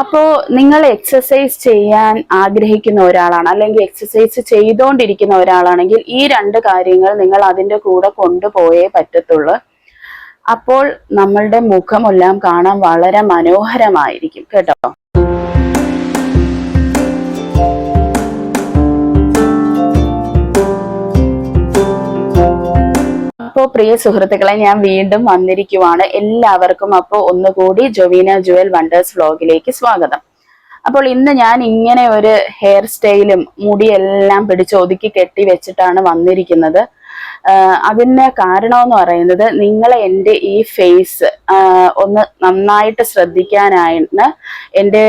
അപ്പോൾ നിങ്ങൾ എക്സസൈസ് ചെയ്യാൻ ആഗ്രഹിക്കുന്ന ഒരാളാണ് അല്ലെങ്കിൽ എക്സസൈസ് ചെയ്തുകൊണ്ടിരിക്കുന്ന ഒരാളാണെങ്കിൽ ഈ രണ്ട് കാര്യങ്ങൾ നിങ്ങൾ അതിന്റെ കൂടെ കൊണ്ടുപോയേ പറ്റത്തുള്ളൂ. അപ്പോൾ നമ്മളുടെ മുഖമെല്ലാം കാണാൻ വളരെ മനോഹരമായിരിക്കും കേട്ടോ? അപ്പോൾ പ്രിയ സുഹൃത്തുക്കളെ ഞാൻ വീണ്ടും വന്നിരിക്കുവാണ്. എല്ലാവർക്കും അപ്പോൾ ഒന്നുകൂടി ജൊവീന ജുവൽ വണ്ടേഴ്സ് വ്ലോഗിലേക്ക് സ്വാഗതം. അപ്പോൾ ഇന്ന് ഞാൻ ഇങ്ങനെ ഒരു ഹെയർ സ്റ്റൈലും മുടിയെല്ലാം പിടിച്ച് ഒതുക്കി കെട്ടി വെച്ചിട്ടാണ് വന്നിരിക്കുന്നത്. അതിന് കാരണമെന്ന് പറയുന്നത് നിങ്ങളെ എന്റെ ഈ ഫേസ് ഒന്ന് നന്നായിട്ട് ശ്രദ്ധിക്കാനായിട്ട് എന്റെ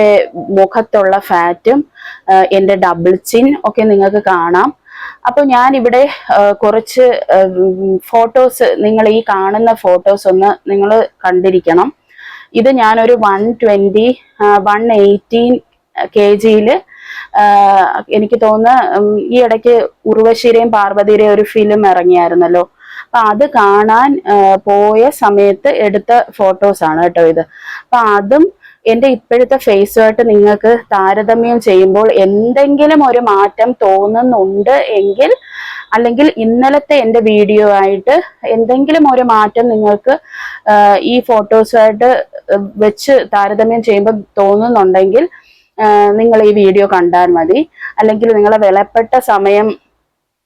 മുഖത്തുള്ള ഫാറ്റും എന്റെ ഡബിൾ ചിൻ ഒക്കെ നിങ്ങൾക്ക് കാണാം. അപ്പൊ ഞാൻ ഇവിടെ കുറച്ച് ഫോട്ടോസ് നിങ്ങൾ ഈ കാണുന്ന ഫോട്ടോസ് ഒന്ന് നിങ്ങൾ കണ്ടിരിക്കണം. ഇത് ഞാനൊരു one twenty one eighteen K ജിയിൽ എനിക്ക് തോന്നുന്നു ഈ ഇടയ്ക്ക് ഉർവശിരെയും പാർവതിയുടെയും ഒരു ഫിലിം ഇറങ്ങിയായിരുന്നല്ലോ. അപ്പൊ അത് കാണാൻ പോയ സമയത്ത് എടുത്ത ഫോട്ടോസ് ആണ് കേട്ടോ ഇത്. അപ്പൊ അതും എന്റെ ഇപ്പോഴത്തെ ഫേസുമായിട്ട് നിങ്ങൾക്ക് താരതമ്യം ചെയ്യുമ്പോൾ എന്തെങ്കിലും ഒരു മാറ്റം തോന്നുന്നുണ്ട് എങ്കിൽ അല്ലെങ്കിൽ ഇന്നലത്തെ എന്റെ വീഡിയോ ആയിട്ട് എന്തെങ്കിലും ഒരു മാറ്റം നിങ്ങൾക്ക് ഈ ഫോട്ടോസുമായിട്ട് വെച്ച് താരതമ്യം ചെയ്യുമ്പോൾ തോന്നുന്നുണ്ടെങ്കിൽ നിങ്ങൾ ഈ വീഡിയോ കണ്ടാൽ മതി. അല്ലെങ്കിൽ നിങ്ങളെ വിലപ്പെട്ട സമയം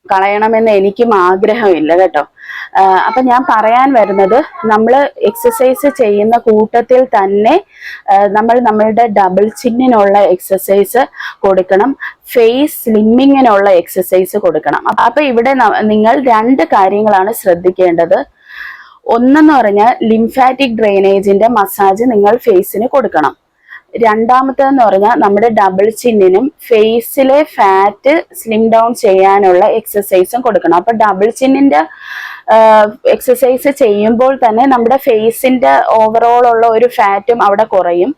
കളയണമെന്ന് എനിക്കും ആഗ്രഹമില്ല കേട്ടോ. അപ്പൊ ഞാൻ പറയാൻ വരുന്നത് നമ്മൾ എക്സസൈസ് ചെയ്യുന്ന കൂട്ടത്തിൽ തന്നെ നമ്മൾ നമ്മളുടെ ഡബിൾ ചിന്നിനുള്ള എക്സസൈസ് കൊടുക്കണം ഫേസ് സ്ലിമ്മിങ്ങിനുള്ള എക്സസൈസ് കൊടുക്കണം. അപ്പൊ- ഇവിടെ നിങ്ങൾ രണ്ട് കാര്യങ്ങളാണ് ശ്രദ്ധിക്കേണ്ടത്. ഒന്നെന്ന് പറഞ്ഞാൽ ലിംഫാറ്റിക് ഡ്രെയിനേജിന്റെ മസാജ് നിങ്ങൾ ഫേസിന് കൊടുക്കണം. രണ്ടാമത്തേന്ന് പറഞ്ഞാൽ നമ്മുടെ ഡബിൾ ചിന്നിനും ഫേസിലെ ഫാറ്റ് സ്ലിം ഡൗൺ ചെയ്യാനുള്ള എക്സസൈസും കൊടുക്കണം. അപ്പൊ ഡബിൾ ചിന്നിന്റെ എക്സസൈസ് ചെയ്യുമ്പോൾ തന്നെ നമ്മുടെ ഫേസിന്റെ ഓവറോൾ ഉള്ള ഒരു ഫാറ്റും അവിടെ കുറയും.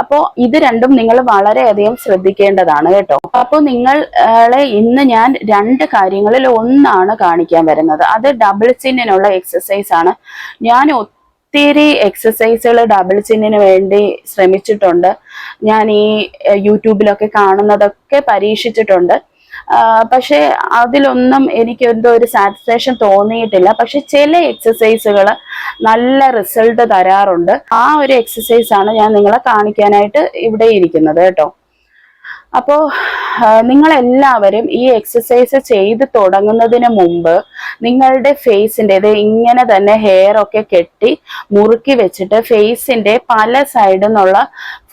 അപ്പോൾ ഇത് രണ്ടും നിങ്ങൾ വളരെയധികം ശ്രദ്ധിക്കേണ്ടതാണ് കേട്ടോ. അപ്പോൾ നിങ്ങളെ ഇന്ന് ഞാൻ രണ്ട് കാര്യങ്ങളിൽ ഒന്നാണ് കാണിക്കാൻ വരുന്നത്. അത് ഡബിൾ ചിന്നിനുള്ള എക്സസൈസ് ആണ്. ഞാൻ ഒത്തിരി എക്സസൈസുകൾ ഡബിൾ ചിന്നിന് വേണ്ടി ശ്രമിച്ചിട്ടുണ്ട്. ഞാൻ ഈ യൂട്യൂബിലൊക്കെ കാണുന്നതൊക്കെ പരീക്ഷിച്ചിട്ടുണ്ട്. പക്ഷെ അതിലൊന്നും എനിക്ക് എന്തോ ഒരു സാറ്റിസ്ഫാക്ഷൻ തോന്നിയിട്ടില്ല. പക്ഷെ ചില എക്സസൈസുകൾ നല്ല റിസൾട്ട് തരാറുണ്ട്. ആ ഒരു എക്സസൈസാണ് ഞാൻ നിങ്ങളെ കാണിക്കാനായിട്ട് ഇവിടെ ഇരിക്കുന്നത് കേട്ടോ. അപ്പോ നിങ്ങൾ എല്ലാവരും ഈ എക്സസൈസ് ചെയ്ത് തുടങ്ങുന്നതിന് മുമ്പ് നിങ്ങളുടെ ഫേസിന്റെ ഇത് ഇങ്ങനെ തന്നെ ഹെയർ ഒക്കെ കെട്ടി മുറുക്കി വെച്ചിട്ട് ഫേസിന്റെ പല സൈഡിൽ നിന്നുള്ള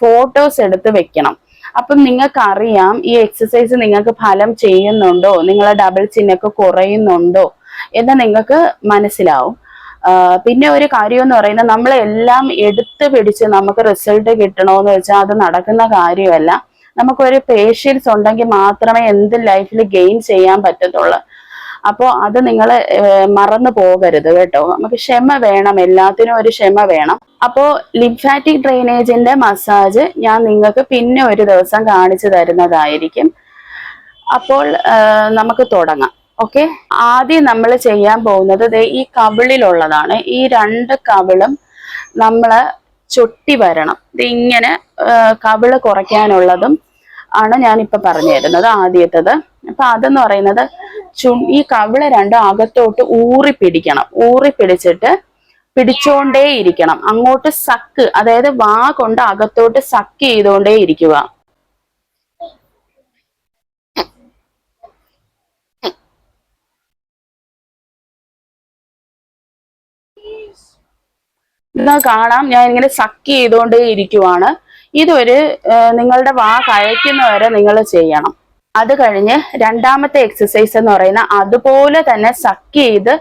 ഫോട്ടോസ് എടുത്ത് വെക്കണം. അപ്പം നിങ്ങൾക്ക് അറിയാം ഈ എക്സസൈസ് നിങ്ങൾക്ക് ഫലം ചെയ്യുന്നുണ്ടോ? നിങ്ങളെ ഡബിൾ ചിന്നൊക്കെ കുറയുന്നുണ്ടോ? എന്ന് നിങ്ങൾക്ക് മനസ്സിലാവും. പിന്നെ ഒരു കാര്യം എന്ന് പറയുന്നത് നമ്മളെല്ലാം എടുത്ത് പിടിച്ച് നമുക്ക് റിസൾട്ട് കിട്ടണമെന്ന് വെച്ചാൽ അത് നടക്കുന്ന കാര്യമല്ല. നമുക്കൊരു പേഷ്യൻസ് ഉണ്ടെങ്കിൽ മാത്രമേ എന്ത് ലൈഫിൽ ഗെയിൻ ചെയ്യാൻ പറ്റത്തുള്ളൂ. അപ്പോൾ അത് നിങ്ങൾ മറന്നു പോകരുത് കേട്ടോ. നമുക്ക് ക്ഷമ വേണം എല്ലാത്തിനും ഒരു ക്ഷമ വേണം. അപ്പോൾ ലിംഫാറ്റിക് ഡ്രെയിനേജിന്റെ മസാജ് ഞാൻ നിങ്ങൾക്ക് പിന്നെ ഒരു ദിവസം കാണിച്ചു തരുന്നതായിരിക്കും. അപ്പോൾ നമുക്ക് തുടങ്ങാം. ഓക്കെ? ആദ്യം നമ്മൾ ചെയ്യാൻ പോകുന്നത് ഈ കവിളിലുള്ളതാണ്. ഈ രണ്ട് കവിളും നമ്മൾ ചുട്ടി വരണം. ഇത് ഇങ്ങനെ കവിൾ കുറയ്ക്കാനുള്ളതും ആണ് ഞാനിപ്പോ പറഞ്ഞു തരുന്നത് ആദ്യത്തത്. അപ്പൊ അതെന്ന് പറയുന്നത് ചു ഈ കവിള രണ്ടും അകത്തോട്ട് ഊറി പിടിക്കണം. ഊറി പിടിച്ചിട്ട് പിടിച്ചോണ്ടേ ഇരിക്കണം. അങ്ങോട്ട് സക്ക് അതായത് വാ കൊണ്ട് അകത്തോട്ട് സക്ക് ചെയ്തുകൊണ്ടേ ഇരിക്കുക. ഇതാ കാണാം ഞാൻ ഇങ്ങനെ സക്ക് ചെയ്തുകൊണ്ടേ ഇരിക്കുവാണ്. ഇതൊരു നിങ്ങളുടെ വാ കഴിക്കുന്നവരെ നിങ്ങൾ ചെയ്യണം. അത് കഴിഞ്ഞ് രണ്ടാമത്തെ എക്സസൈസ് എന്ന് പറയുന്ന അതുപോലെ തന്നെ സക്ക് ചെയ്ത്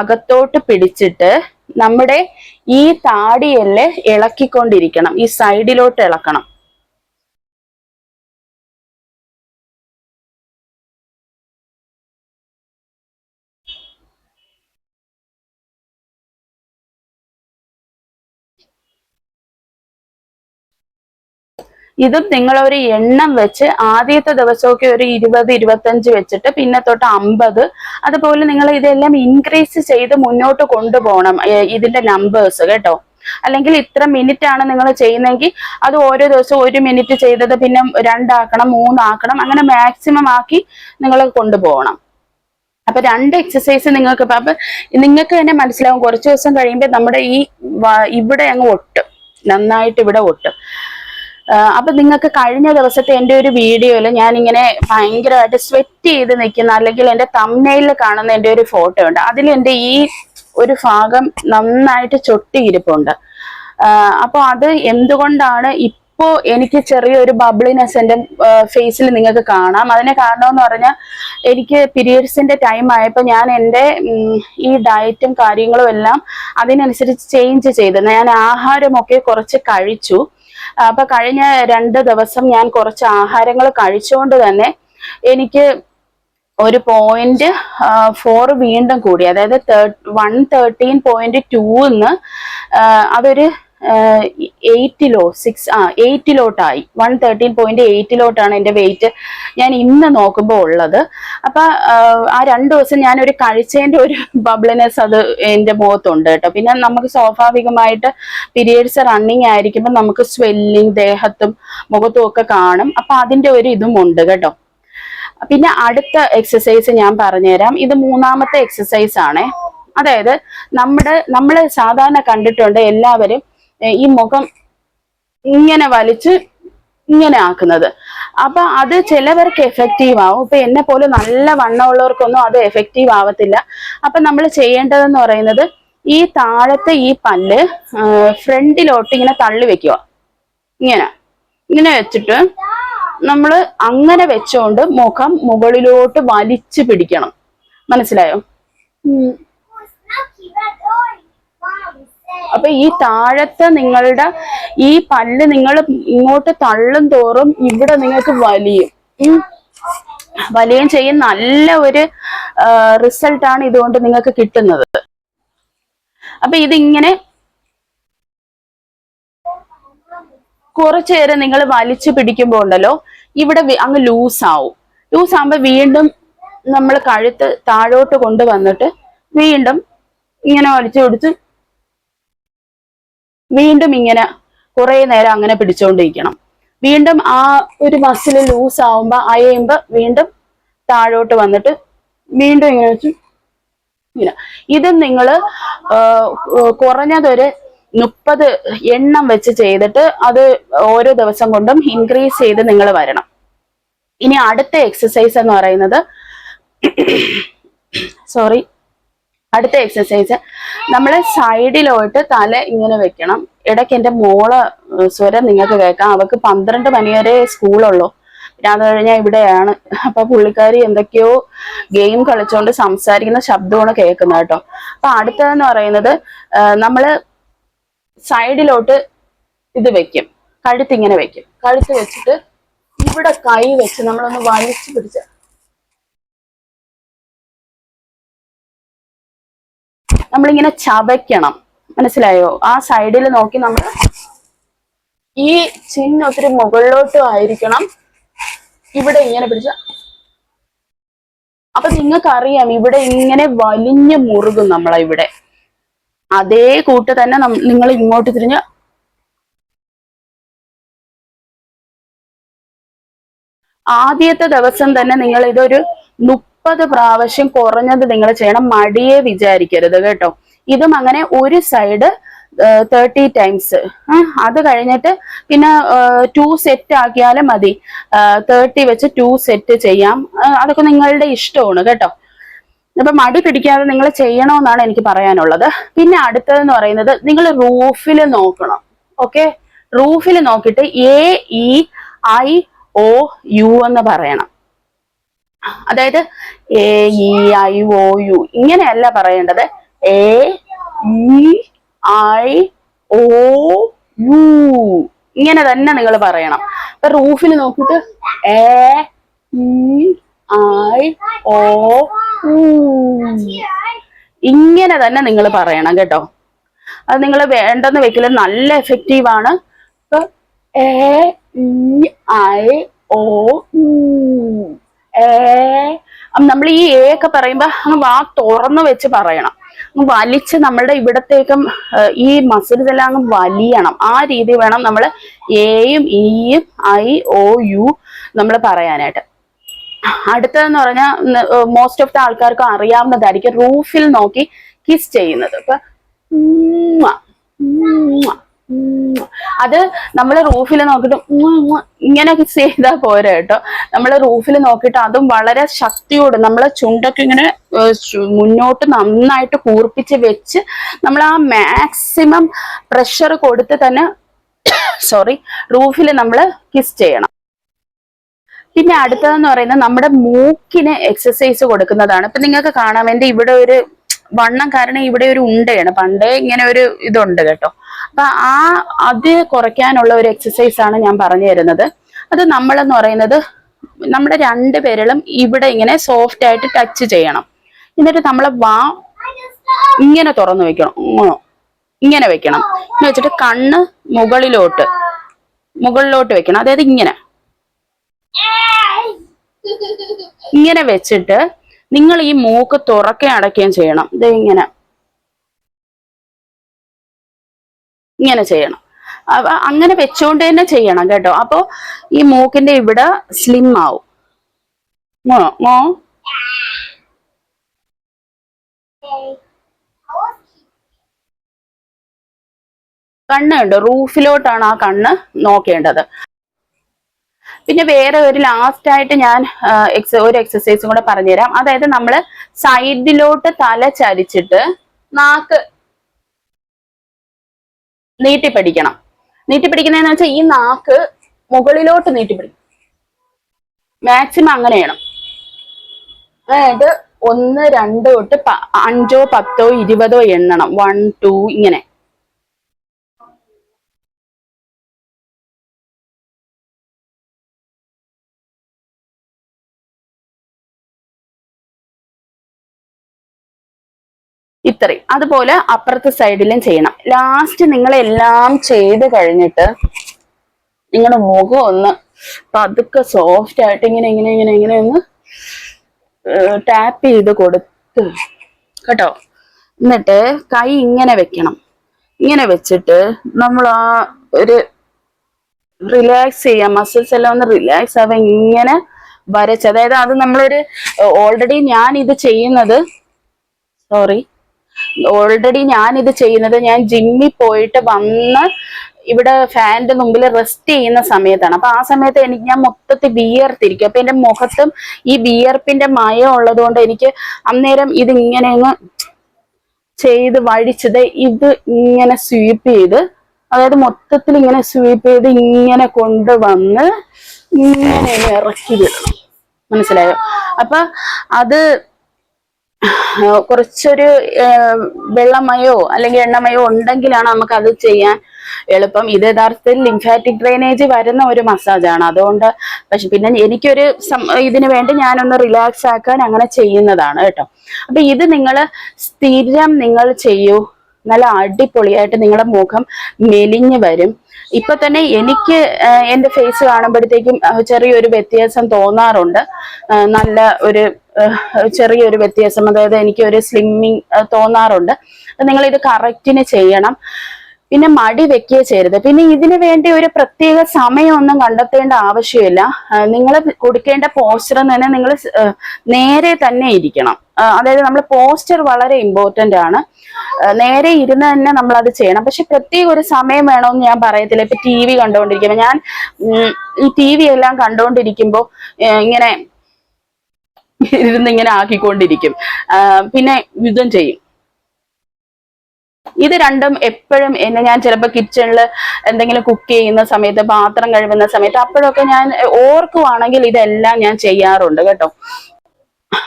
അകത്തോട്ട് പിടിച്ചിട്ട് നമ്മുടെ ഈ താടിയെല്ല് ഇളക്കിക്കൊണ്ടിരിക്കണം. ഈ സൈഡിലോട്ട് ഇളക്കണം. ഇതും നിങ്ങൾ ഒരു എണ്ണം വെച്ച് ആദ്യത്തെ ദിവസമൊക്കെ ഒരു ഇരുപത് ഇരുപത്തഞ്ച് വെച്ചിട്ട് പിന്നെ തൊട്ട് അമ്പത്. അതുപോലെ നിങ്ങൾ ഇതെല്ലാം ഇൻക്രീസ് ചെയ്ത് മുന്നോട്ട് കൊണ്ടുപോകണം ഇതിന്റെ നമ്പേഴ്സ് കേട്ടോ. അല്ലെങ്കിൽ ഇത്ര മിനിറ്റ് ആണ് നിങ്ങൾ ചെയ്യുന്നതെങ്കിൽ അത് ഓരോ ദിവസവും ഒരു മിനിറ്റ് ചെയ്തത് പിന്നെ രണ്ടാക്കണം മൂന്നാക്കണം അങ്ങനെ മാക്സിമം ആക്കി നിങ്ങൾ കൊണ്ടുപോകണം. അപ്പൊ രണ്ട് എക്സസൈസ് നിങ്ങൾക്ക് അപ്പൊ നിങ്ങൾക്ക് തന്നെ മനസ്സിലാവും കുറച്ച് ദിവസം കഴിയുമ്പോൾ നമ്മുടെ ഈ ഇവിടെ അങ്ങ് ഒട്ടും. നന്നായിട്ട് ഇവിടെ ഒട്ടും. അപ്പൊ നിങ്ങൾക്ക് കഴിഞ്ഞ ദിവസത്തെ എന്റെ ഒരു വീഡിയോയിൽ ഞാൻ ഇങ്ങനെ ഭയങ്കരമായിട്ട് സ്വെറ്റ് ചെയ്ത് നിൽക്കുന്ന അല്ലെങ്കിൽ എന്റെ തമ്മനയിൽ കാണുന്ന എന്റെ ഒരു ഫോട്ടോ ഉണ്ട്. അതിൽ എന്റെ ഈ ഒരു ഭാഗം നന്നായിട്ട് ചൊട്ടിയിരിപ്പുണ്ട് അപ്പോൾ അപ്പൊ അത് എന്തുകൊണ്ടാണ് ഇപ്പോ എനിക്ക് ചെറിയൊരു ബബിളിനെസ് എന്റെ ഫേസിൽ നിങ്ങൾക്ക് കാണാം. അതിന് കാരണം എന്ന് പറഞ്ഞാൽ എനിക്ക് പിരീഡ്സിന്റെ ടൈം ആയപ്പോൾ ഞാൻ എന്റെ ഈ ഡയറ്റും കാര്യങ്ങളും എല്ലാം അതിനനുസരിച്ച് ചേഞ്ച് ചെയ്തു ഞാൻ ആഹാരമൊക്കെ കുറച്ച് കഴിച്ചു. അപ്പൊ കഴിഞ്ഞ രണ്ട് ദിവസം ഞാൻ കുറച്ച് ആഹാരങ്ങൾ കഴിച്ചുകൊണ്ട് തന്നെ എനിക്ക് ഒരു പോയിന്റ് ഫോർ വീണ്ടും കൂടി അതായത് വൺ തേർട്ടീൻ പോയിന്റ് ടൂന്ന് അതൊരു എയ്റ്റിലോ സിക്സ് ആ എയ്റ്റിലോട്ടായി. വൺ തേർട്ടീൻ പോയിന്റ് എയ്റ്റിലോട്ടാണ് എന്റെ വെയിറ്റ് ഞാൻ ഇന്ന് നോക്കുമ്പോൾ ഉള്ളത്. അപ്പൊ ആ, രണ്ട് ദിവസം ഞാൻ ഒരു കഴിച്ചതിന്റെ ഒരു ബബ്ലിനെസ് അത് എന്റെ മുഖത്തുണ്ട് കേട്ടോ. പിന്നെ നമുക്ക് സ്വാഭാവികമായിട്ട് പീരിയഡ്സ് റണ്ണിങ് ആയിരിക്കുമ്പോൾ നമുക്ക് സ്വെല്ലിങ് ദേഹത്തും മുഖത്തും ഒക്കെ കാണും. അപ്പൊ അതിന്റെ ഒരു ഇതും ഉണ്ട് കേട്ടോ. പിന്നെ അടുത്ത എക്സസൈസ് ഞാൻ പറഞ്ഞുതരാം. ഇത് മൂന്നാമത്തെ എക്സസൈസ് ആണേ. അതായത് നമ്മുടെ നമ്മൾ സാധാരണ കണ്ടിട്ടുണ്ട് എല്ലാവരും ഈ മുഖം ഇങ്ങനെ വലിച്ച് ഇങ്ങനെ ആക്കുന്നത്. അപ്പൊ അത് ചിലവർക്ക് എഫക്റ്റീവ് ആവും. ഇപ്പൊ എന്നെ പോലെ നല്ല വണ്ണമുള്ളവർക്കൊന്നും അത് എഫക്റ്റീവ് ആവത്തില്ല. അപ്പൊ നമ്മൾ ചെയ്യേണ്ടതെന്ന് പറയുന്നത് ഈ താഴത്തെ ഈ പല്ല് ഫ്രണ്ടിലോട്ട് ഇങ്ങനെ തള്ളി വെക്കുക. ഇങ്ങനെ. ഇങ്ങനെ വെച്ചിട്ട് നമ്മൾ അങ്ങനെ വെച്ചോണ്ട് മുഖം മുകളിലോട്ട് വലിച്ചു പിടിക്കണം. മനസ്സിലായോ. അപ്പൊ ഈ താഴത്തെ നിങ്ങളുടെ ഈ പല്ല് നിങ്ങൾ ഇങ്ങോട്ട് തള്ളും തോറും ഇവിടെ നിങ്ങൾക്ക് വലിയും. വലിയും ചെയ്യും. നല്ല ഒരു റിസൾട്ടാണ് ഇതുകൊണ്ട് നിങ്ങൾക്ക് കിട്ടുന്നത്. അപ്പൊ ഇതിങ്ങനെ കുറച്ചു നേരം നിങ്ങൾ വലിച്ചു പിടിക്കുമ്പോൾ ഉണ്ടല്ലോ ഇവിടെ അങ്ങ് ലൂസ് ആവും. ലൂസ് ആകുമ്പോൾ വീണ്ടും നമ്മൾ കഴുത്ത് താഴോട്ട് കൊണ്ടുവന്നിട്ട് വീണ്ടും ഇങ്ങനെ വലിച്ചു പിടിച്ച് വീണ്ടും ഇങ്ങനെ കുറെ നേരം അങ്ങനെ പിടിച്ചുകൊണ്ടിരിക്കണം വീണ്ടും ആ ഒരു മസിൽ ലൂസ് ആവുമ്പോ അയയുമ്പോ വീണ്ടും താഴോട്ട് വന്നിട്ട് വീണ്ടും ഇങ്ങനെ വെച്ചു ഇങ്ങനെ. ഇത് നിങ്ങൾ കുറഞ്ഞതൊരു മുപ്പത് എണ്ണം വെച്ച് ചെയ്തിട്ട് അത് ഓരോ ദിവസം കൊണ്ടും ഇൻക്രീസ് ചെയ്ത് നിങ്ങൾ വരണം. ഇനി അടുത്ത എക്സസൈസ് എന്ന് പറയുന്നത് സോറി അടുത്ത എക്സസൈസ് നമ്മൾ സൈഡിലോട്ട് തല ഇങ്ങനെ വെക്കണം. ഇടയ്ക്ക് എന്റെ മോൾ സ്വരം നിങ്ങൾക്ക് കേൾക്കാം. അവൾക്ക് പന്ത്രണ്ട് മണി വരെ സ്കൂളുള്ളൂ. അത് കഴിഞ്ഞാൽ ഇവിടെയാണ്. അപ്പൊ പുള്ളിക്കാരി എന്തൊക്കെയോ ഗെയിം കളിച്ചുകൊണ്ട് സംസാരിക്കുന്ന ശബ്ദമാണ് കേൾക്കുന്നത് കേട്ടോ. അപ്പൊ അടുത്തതെന്ന് പറയുന്നത് നമ്മൾ സൈഡിലോട്ട് ഇത് വെക്കും. കഴുത്ത് ഇങ്ങനെ വെക്കും. കഴുത്ത് വെച്ചിട്ട് ഇവിടെ കൈ വെച്ച് നമ്മളൊന്ന് വലിച്ചു പിടിച്ച് നമ്മളിങ്ങനെ ചവയ്ക്കണം. മനസ്സിലായോ? ആ സൈഡിൽ നോക്കി നമ്മൾ ഈ ചിന്ന ഒത്തിരി മുകളിലോട്ടും ആയിരിക്കണം. ഇവിടെ ഇങ്ങനെ പിടിച്ച. അപ്പൊ നിങ്ങൾക്ക് അറിയാം ഇവിടെ ഇങ്ങനെ വലിഞ്ഞു മുറുകും നമ്മളെ ഇവിടെ. അതേ കൂട്ട് തന്നെ നിങ്ങൾ ഇങ്ങോട്ട് തിരിഞ്ഞ്. ആദ്യത്തെ ദിവസം തന്നെ നിങ്ങൾ ഇതൊരു മുപ്പത് പ്രാവശ്യം കുറഞ്ഞത് നിങ്ങൾ ചെയ്യണം. മടിയെ വിചാരിക്കരുത് കേട്ടോ. ഇതും അങ്ങനെ ഒരു സൈഡ് തേർട്ടി ടൈംസ് അത് കഴിഞ്ഞിട്ട് പിന്നെ ടു സെറ്റ് ആക്കിയാലും മതി. തേർട്ടി വെച്ച് ടു സെറ്റ് ചെയ്യാം. അതൊക്കെ നിങ്ങളുടെ ഇഷ്ടമാണ് കേട്ടോ. അപ്പൊ മടി പിടിക്കാതെ നിങ്ങൾ ചെയ്യണമെന്നാണ് എനിക്ക് പറയാനുള്ളത്. പിന്നെ അടുത്തതെന്ന് പറയുന്നത് നിങ്ങൾ റൂഫിൽ നോക്കണം. ഓക്കെ റൂഫിൽ നോക്കിയിട്ട് A E I O U എന്ന് പറയണം. അതായത് A E I O U ഇങ്ങനെയല്ല പറയേണ്ടത്. A E I O U ഇങ്ങനെ തന്നെ നിങ്ങൾ പറയണം. അപ്പൊ റൂഫിൽ നോക്കിയിട്ട് A E I O U ഇങ്ങനെ തന്നെ നിങ്ങൾ പറയണം കേട്ടോ. അത് നിങ്ങൾ വേണ്ടെന്ന് വെക്കില്ല നല്ല എഫക്റ്റീവ് ആണ്. ഇപ്പൊ എ ഇ ഐ എ നമ്മൾ ഈ എ ഒക്കെ പറയുമ്പോൾ അങ്ങ് വാ തുറന്നു വെച്ച് പറയണം. വലിച്ച് നമ്മളുടെ ഇവിടത്തേക്കും ഈ മസിൽസ് എല്ലാം അങ്ങ് വലിയണം. ആ രീതി വേണം നമ്മൾ എയും ഇയും ഐ ഒ യു നമ്മൾ പറയാനായിട്ട്. അടുത്തതെന്ന് പറഞ്ഞാൽ മോസ്റ്റ് ഓഫ് ദ ആൾക്കാർക്കും അറിയാവുന്നതായിരിക്കും റൂഫിൽ നോക്കി കിസ് ചെയ്യുന്നത്. ഇപ്പൊ. അത് നമ്മൾ റൂഫിൽ നോക്കിയിട്ട് ഉമ്മ, ഉമ്മ ഇങ്ങനെ കിസ് ചെയ്താൽ പോരാ കേട്ടോ. നമ്മൾ റൂഫിൽ നോക്കിയിട്ട് അതും വളരെ ശക്തിയോട് നമ്മളെ ചുണ്ടൊക്കെ ഇങ്ങനെ മുന്നോട്ട് നന്നായിട്ട് കൂർപ്പിച്ച് വെച്ച് നമ്മൾ ആ മാക്സിമം പ്രഷർ കൊടുത്ത് തന്നെ സോറി റൂഫിൽ നമ്മൾ കിസ് ചെയ്യണം. പിന്നെ അടുത്തതെന്ന് പറയുന്നത് നമ്മുടെ മൂക്കിന് എക്സസൈസ് കൊടുക്കുന്നതാണ്. ഇപ്പൊ നിങ്ങൾക്ക് കാണാം എന്റെ ഇവിടെ ഒരു വണ്ണം കാരണം ഇവിടെ ഒരു ഉണ്ടയാണ്. പണ്ടേ ഇങ്ങനെ ഒരു ഇതുണ്ട് കേട്ടോ. അപ്പൊ ആ അത് കുറയ്ക്കാനുള്ള ഒരു എക്സസൈസ് ആണ് ഞാൻ പറഞ്ഞു തരുന്നത്. അത് നമ്മളെന്ന് പറയുന്നത് നമ്മുടെ രണ്ട് വിരലും ഇവിടെ ഇങ്ങനെ സോഫ്റ്റ് ആയിട്ട് ടച്ച് ചെയ്യണം. എന്നിട്ട് നമ്മളെ വാ ഇങ്ങനെ തുറന്നു വെക്കണം. ഇങ്ങനെ. വെക്കണം. എന്ന് വെച്ചിട്ട് കണ്ണ് മുകളിലോട്ട് മുകളിലോട്ട് വെക്കണം. അതായത് ഇങ്ങനെ. ഇങ്ങനെ വെച്ചിട്ട് നിങ്ങൾ ഈ മൂക്ക് തുറക്കുകയും അടയ്ക്കുകയും ചെയ്യണം. ഇത് ഇങ്ങനെ. ഇങ്ങനെ ചെയ്യണം. അങ്ങനെ വെച്ചുകൊണ്ട് തന്നെ ചെയ്യണം കേട്ടോ. അപ്പൊ ഈ മൂക്കിന്റെ ഇവിടെ സ്ലിം ആവും. മോ മോ. കണ്ണ് ഉണ്ട് റൂഫിലോട്ടാണ് ആ കണ്ണ് നോക്കേണ്ടത്. പിന്നെ വേറെ ഒരു ലാസ്റ്റ് ആയിട്ട് ഞാൻ ഒരു എക്സസൈസും കൂടെ പറഞ്ഞുതരാം. അതായത് നമ്മൾ സൈഡിലോട്ട് തല ചരിച്ചിട്ട് നാക്ക് നീട്ടിപ്പിടിക്കണം. നീട്ടിപ്പിടിക്കുന്നതെന്ന് വെച്ചാൽ ഈ നാക്ക് മുകളിലോട്ട് നീട്ടിപ്പിടിക്കും. മാക്സിമം അങ്ങനെ ചെയ്യണം അതായത് ഒന്ന് രണ്ട് തൊട്ട് അഞ്ചോ പത്തോ ഇരുപതോ എണ്ണണം. വൺ ടു ഇങ്ങനെ. ഇത്രയും. അതുപോലെ അപ്പുറത്തെ സൈഡിലും ചെയ്യണം. ലാസ്റ്റ് നിങ്ങൾ എല്ലാം ചെയ്ത് കഴിഞ്ഞിട്ട് നിങ്ങളുടെ മുഖം ഒന്ന് പതുക്കെ സോഫ്റ്റ് ആയിട്ട് ഇങ്ങനെ ഇങ്ങനെ ഇങ്ങനെ ഇങ്ങനെ ഒന്ന് ടാപ്പ് ചെയ്ത് കൊടുത്ത് കേട്ടോ. എന്നിട്ട് കൈ ഇങ്ങനെ വെക്കണം. ഇങ്ങനെ വെച്ചിട്ട് നമ്മൾ ആ ഒരു റിലാക്സ് ചെയ്യാം മസിൽസ് എല്ലാം ഒന്ന് റിലാക്സ് ആവാൻ ഇങ്ങനെ വരച്ച്. അതായത് അത് നമ്മളൊരു ഓൾറെഡി ഞാൻ ഇത് ചെയ്യുന്നത് സോറി ഓൾറെഡി ഞാൻ ഇത് ചെയ്യുന്നത് ഞാൻ ജിമ്മിൽ പോയിട്ട് വന്ന് ഇവിടെ ഫാനിന്റെ മുമ്പിൽ റെസ്റ്റ് ചെയ്യുന്ന സമയത്താണ്. അപ്പൊ ആ സമയത്ത് എനിക്ക് ഞാൻ മൊത്തത്തിൽ വിയർത്തിരിക്കും. അപ്പൊ എന്റെ മുഖത്തും ഈ വിയർപ്പിന്റെ മയം ഉള്ളത് കൊണ്ട് എനിക്ക് അന്നേരം ഇത് ഇങ്ങനെ അങ്ങ് ചെയ്ത് വഴിച്ചത് ഇത് ഇങ്ങനെ സ്വീപ്പ് ചെയ്ത് അതായത് മൊത്തത്തിൽ ഇങ്ങനെ സ്വീപ്പ് ചെയ്ത് ഇങ്ങനെ കൊണ്ടുവന്ന് ഇങ്ങനെ ഇറക്കി വിടണം. മനസ്സിലായോ? അപ്പൊ അത് കുറച്ചൊരു വെള്ളമയോ അല്ലെങ്കിൽ എണ്ണമയോ ഉണ്ടെങ്കിലാണ് നമുക്ക് അത് ചെയ്യാൻ എളുപ്പം. ഇത് യഥാർത്ഥത്തിൽ ലിംഫാറ്റിക് ഡ്രെയിനേജ് വരുന്ന ഒരു മസാജാണ് അതുകൊണ്ട് പക്ഷെ പിന്നെ എനിക്കൊരു ഇതിനു വേണ്ടി ഞാനൊന്ന് റിലാക്സ് ആക്കാൻ അങ്ങനെ ചെയ്യുന്നതാണ് കേട്ടോ. അപ്പൊ ഇത് നിങ്ങൾ സ്ഥിരം നിങ്ങൾ ചെയ്യൂ. നല്ല അടിപൊളിയായിട്ട് നിങ്ങളുടെ മുഖം മെലിഞ്ഞു വരും. ഇപ്പൊ തന്നെ എനിക്ക് എന്റെ ഫേസ് കാണുമ്പോഴത്തേക്കും ചെറിയൊരു വ്യത്യാസം തോന്നാറുണ്ട്. നല്ല ഒരു ചെറിയൊരു വ്യത്യാസം അതായത് എനിക്ക് ഒരു സ്ലിമ്മിങ് തോന്നാറുണ്ട്. നിങ്ങൾ ഇത് കറക്റ്റിന് ചെയ്യണം. പിന്നെ മടി വെക്കുക ചെയ്യരുത്. പിന്നെ ഇതിനു വേണ്ടി ഒരു പ്രത്യേക സമയമൊന്നും കണ്ടെത്തേണ്ട ആവശ്യമില്ല. നിങ്ങൾ കൊടുക്കേണ്ട പോസ്റ്റർ തന്നെ നിങ്ങൾ നേരെ തന്നെ ഇരിക്കണം. അതായത് നമ്മൾ പോസ്റ്റർ വളരെ ഇമ്പോർട്ടന്റ് ആണ്. നേരെ ഇരുന്ന് തന്നെ നമ്മൾ അത് ചെയ്യണം. പക്ഷെ പ്രത്യേക ഒരു സമയം വേണമെന്ന് ഞാൻ പറയത്തില്ല. ഇപ്പൊ ടി വി കണ്ടുകൊണ്ടിരിക്കുമ്പോൾ ഞാൻ ഈ ടി വി എല്ലാം കണ്ടുകൊണ്ടിരിക്കുമ്പോൾ ഇങ്ങനെ ഇരുന്ന് ഇങ്ങനെ ആക്കിക്കൊണ്ടിരിക്കും. പിന്നെ യുദ്ധം ചെയ്യും. ഇത് രണ്ടും എപ്പോഴും എന്നെ ഞാൻ ചിലപ്പോൾ കിച്ചണിൽ എന്തെങ്കിലും കുക്ക് ചെയ്യുന്ന സമയത്ത് പാത്രം കഴുകുന്ന സമയത്ത് അപ്പോഴൊക്കെ ഞാൻ ഓർക്കുവാണെങ്കിൽ ഇതെല്ലാം ഞാൻ ചെയ്യാറുണ്ട് കേട്ടോ.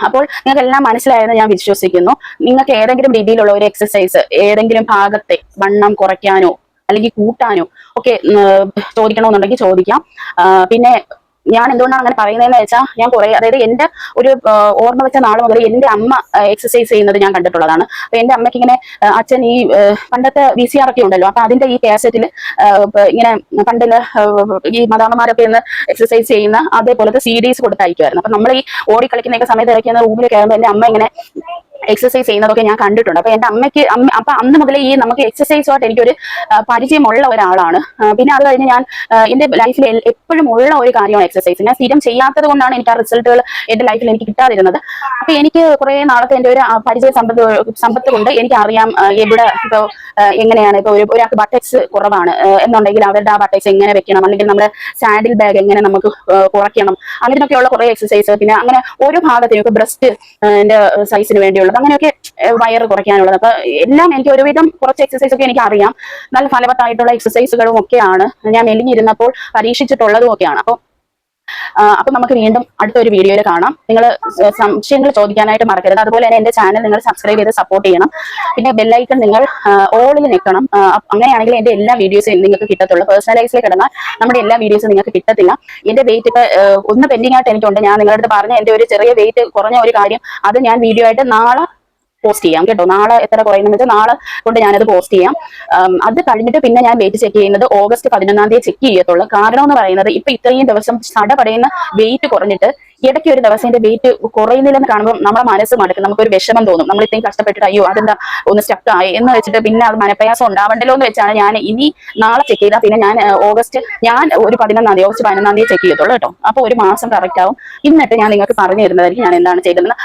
അപ്പോൾ നിങ്ങൾക്ക് എല്ലാം മനസ്സിലായെന്ന് ഞാൻ വിശ്വസിക്കുന്നു. നിങ്ങൾക്ക് ഏതെങ്കിലും രീതിയിലുള്ള ഒരു എക്സസൈസ് ഏതെങ്കിലും ഭാഗത്തെ വണ്ണം കുറയ്ക്കാനോ അല്ലെങ്കിൽ കൂട്ടാനോ ഒക്കെ ചോദിക്കണമെന്നുണ്ടെങ്കിൽ ചോദിക്കാം. പിന്നെ ഞാൻ എന്തുകൊണ്ടാണ് അങ്ങനെ പറയുന്നതെന്ന് വെച്ചാൽ ഞാൻ കുറെ അതായത് എന്റെ ഒരു ഓർമ്മ വെച്ച നാൾ മുതൽ എന്റെ അമ്മ എക്സസൈസ് ചെയ്യുന്നത് ഞാൻ കണ്ടിട്ടുള്ളതാണ്. അപ്പൊ എന്റെ അമ്മയ്ക്ക് ഇങ്ങനെ അച്ഛൻ ഈ പണ്ടത്തെ വി സി ആർ ഒക്കെ ഉണ്ടല്ലോ അപ്പൊ അതിന്റെ ഈ കാസറ്റിൽ ഇങ്ങനെ പണ്ടിൽ ഈ മദാമ്മമാരൊക്കെ ഇന്ന് എക്സസൈസ് ചെയ്യുന്ന അതേപോലത്തെ സി ഡീസ് കൊടുത്തയക്കുമായിരുന്നു അപ്പൊ നമ്മൾ ഈ ഓടിക്കളിക്കുന്ന കളിക്കുന്നൊക്കെ സമയത്ത് ഇറക്കിയ റൂമിൽ കയറുമ്പോൾ എന്റെ അമ്മ ഇങ്ങനെ എക്സസൈസ് ചെയ്യുന്നതൊക്കെ ഞാൻ കണ്ടിട്ടുണ്ട്. അപ്പൊ എന്റെ അമ്മയ്ക്ക് അമ്മ അപ്പൊ അന്ന് മുതലേ ഈ നമുക്ക് എക്സസൈസുമായിട്ട് എനിക്കൊരു പരിചയമുള്ള ഒരാളാണ്. പിന്നെ അത് കഴിഞ്ഞ് ഞാൻ എന്റെ ലൈഫിൽ എപ്പോഴും ഉള്ള ഒരു കാര്യമാണ് എക്സസൈസ് ഞാൻ സ്ഥിരം ചെയ്യാത്തത് കൊണ്ടാണ് എനിക്ക് ആ റിസൾട്ടുകൾ എന്റെ ലൈഫിൽ എനിക്ക് കിട്ടാതിരുന്നത്. അപ്പൊ എനിക്ക് കുറെ നാളത്തെ എന്റെ ഒരു പരിചയ സമ്പത്ത് സമ്പത്ത് കൊണ്ട് എനിക്ക് അറിയാം എവിടെ ഇപ്പൊ എങ്ങനെയാണ് ഇപ്പൊ ഒരു ഒരാൾക്ക് ബട്ടക്സ് കുറവാണ് എന്നുണ്ടെങ്കിൽ അവരുടെ ആ ബട്ടക്സ് എങ്ങനെ വെക്കണം അല്ലെങ്കിൽ നമ്മുടെ സാഡിൽ ബാഗ് എങ്ങനെ നമുക്ക് കുറയ്ക്കണം അങ്ങനെയൊക്കെയുള്ള കുറെ എക്സസൈസ് പിന്നെ അങ്ങനെ ഓരോ ഭാഗത്തിനും ഇപ്പൊ ബ്രസ്റ്റ് സൈസിന് വേണ്ടിയുള്ളത് അങ്ങനെയൊക്കെ വയറ് കുറയ്ക്കാനുള്ളത്. അപ്പൊ എല്ലാം എനിക്ക് ഒരുവിധം കുറച്ച് എക്സസൈസ് ഒക്കെ എനിക്ക് അറിയാം. നല്ല ഫലവത്തായിട്ടുള്ള എക്സസൈസുകളും ഒക്കെയാണ് ഞാൻ മെലിഞ്ഞിരുന്നപ്പോൾ പരീക്ഷിച്ചിട്ടുള്ളതും ഒക്കെയാണ്. അപ്പോൾ അപ്പൊ നമുക്ക് വീണ്ടും അടുത്തൊരു വീഡിയോയിൽ കാണാം. നിങ്ങൾ സംശയങ്ങൾ ചോദിക്കാനായിട്ട് മറക്കരുത്. അതുപോലെ തന്നെ എന്റെ ചാനൽ നിങ്ങൾ സബ്സ്ക്രൈബ് ചെയ്ത് സപ്പോർട്ട് ചെയ്യണം. പിന്നെ ബെല്ലൈക്കൺ നിങ്ങൾ ഓളിൽ നിൽക്കണം. അങ്ങനെയാണെങ്കിൽ എന്റെ എല്ലാ വീഡിയോസും നിങ്ങൾക്ക് കിട്ടത്തുള്ളൂ. പേഴ്സണലൈസിൽ കിടന്നാൽ നമ്മുടെ എല്ലാ വീഡിയോസും നിങ്ങൾക്ക് കിട്ടത്തില്ല. എന്റെ വെയിറ്റ് ഇപ്പൊ ഒന്ന് പെൻഡിങ് ആയിട്ട് എനിക്കുണ്ട്. ഞാൻ നിങ്ങളുടെ അടുത്ത് പറഞ്ഞ എന്റെ ഒരു ചെറിയ വെയിറ്റ് കുറഞ്ഞ ഒരു കാര്യം അത് ഞാൻ വീഡിയോ ആയിട്ട് നാളെ പോസ്റ്റ് ചെയ്യാം കേട്ടോ. നാളെ എത്ര കുറയുന്നത് വെച്ചാൽ നാളെ കൊണ്ട് ഞാനത് പോസ്റ്റ് ചെയ്യാം. അത് കഴിഞ്ഞിട്ട് പിന്നെ ഞാൻ വെയിറ്റ് ചെക്ക് ചെയ്യുന്നത് ഓഗസ്റ്റ് പതിനൊന്നാം തീയതി ചെക്ക് ചെയ്യത്തുള്ളൂ. കാരണം എന്ന് പറയുന്നത് ഇപ്പൊ ഇത്രയും ദിവസം സടപടയുന്ന വെയിറ്റ് കുറഞ്ഞിട്ട് ഇടയ്ക്ക് ഒരു ദിവസം എന്റെ വെയിറ്റ് കുറയുന്നില്ലെന്ന് കാണുമ്പോൾ നമ്മുടെ മനസ്സ് മടുക്കും. നമുക്കൊരു വിഷമം തോന്നും. നമ്മൾ ഇത്രയും കഷ്ടപ്പെട്ടിട്ട് അയ്യോ അതെന്താ ഒന്ന് സ്റ്റക്ക് ആയി എന്ന് വെച്ചിട്ട് പിന്നെ അത് മനപ്രയാസം ഉണ്ടാവണ്ടല്ലോ എന്ന് വെച്ചാണ് ഞാൻ ഇനി നാളെ ചെക്ക് ചെയ്താൽ പിന്നെ ഞാൻ ഓഗസ്റ്റ് ഞാൻ ഒരു പതിനൊന്നാം തീയതി ഓഗസ്റ്റ് പതിനൊന്നാം തീയതി ചെക്ക് ചെയ്യത്തുള്ളൂ കേട്ടോ. അപ്പൊ ഒരു മാസം കറക്റ്റ് ആവും. എന്നിട്ട് ഞാൻ നിങ്ങൾക്ക് പറഞ്ഞു തരുന്നതായിരിക്കും ഞാൻ എന്താണ് ചെയ്തതെന്ന്.